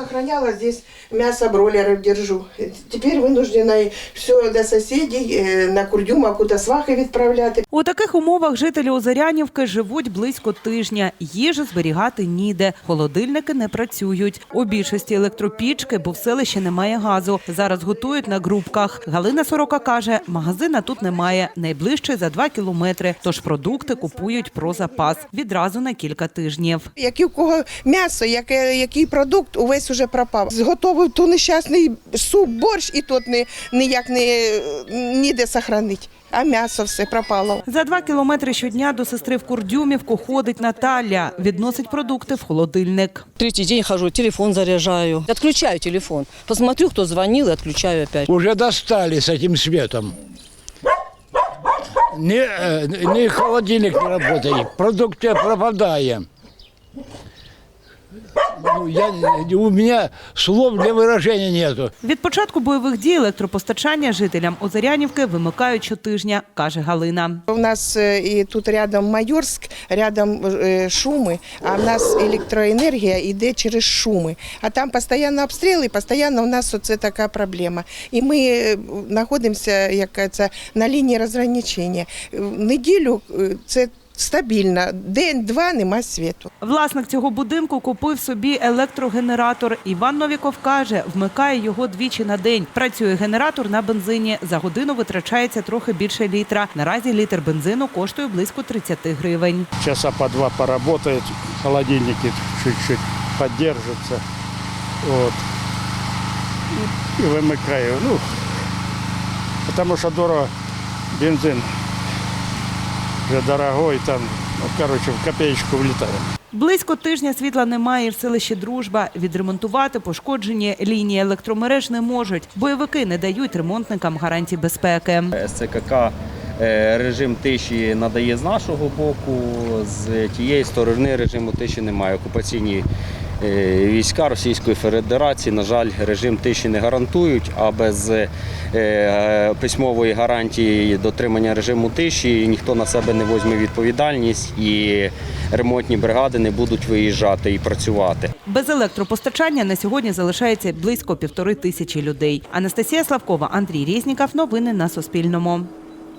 Сохраняла здесь мясо бройлеров держу. Теперь вынуждена все до соседей э, на Курдюма куда свахи відправляти. У таких умовах жителі Озарянівки живуть близько тижня. Їжу зберігати ніде. Холодильники не працюють. У більшості електропічки, бо в селищі немає газу. Зараз готують на грубках. Галина Сорока каже, магазина тут немає. Найближчий за два кілометри. Тож продукти купують про запас відразу на кілька тижнів. Який у кого м'ясо, яке, який продукт, увесь уже пропав. Зготовив ту нещасний суп, борщ, і тут не, ніяк не, ніде сохранить. А м'ясо все пропало. За два кілометри щодня до сестри в Курдюмівку ходить Наталя. Відносить продукти в холодильник. Третий день хожу, телефон заряжаю. Отключаю телефон. Посмотрю, кто звонил, и отключаю опять. Уже достали с этим светом. Ни, э, ни холодильник не работает, продукты пропадаем. Ну, я, у меня слов для выражения нету. Від початку бойових дій електропостачання жителям Озарянівки вимикають щотижня, каже Галина. У нас е, і тут рядом Майорськ, рядом е, шуми, а в нас електроенергія йде через шуми. А там постійно обстріли, постійно у нас оце така проблема. І ми е, знаходимося як це, на лінії розграничення. В неділю це стабільно, день-два нема світу. Власник цього будинку купив собі електрогенератор. Іван Новіков каже, вмикає його двічі на день. Працює генератор на бензині. За годину витрачається трохи більше літра. Наразі літр бензину коштує близько 30 гривень. часа по два поработает, холодильники чуть-чуть. Вот. И, и вымыкаю. Ну, потому что дорого бензин уже дорогой, там, ну, короче, в копеечку влітає. Близько тижня світла немає і в селищі Дружба. Відремонтувати пошкоджені лінії електромереж не можуть. Бойовики не дають ремонтникам гарантій безпеки. СЦКК режим тиші надає з нашого боку, з тієї сторони режиму тиші немає. Окупаційні е, війська Російської Федерації, на жаль, режим тиші не гарантують, а без е, письмової гарантії дотримання режиму тиші ніхто на себе не візьме відповідальність і ремонтні бригади не будуть виїжджати і працювати. Без електропостачання на сьогодні залишається близько півтори тисячі людей. Анастасія Славкова, Андрій Резніков. Новини на Суспільному.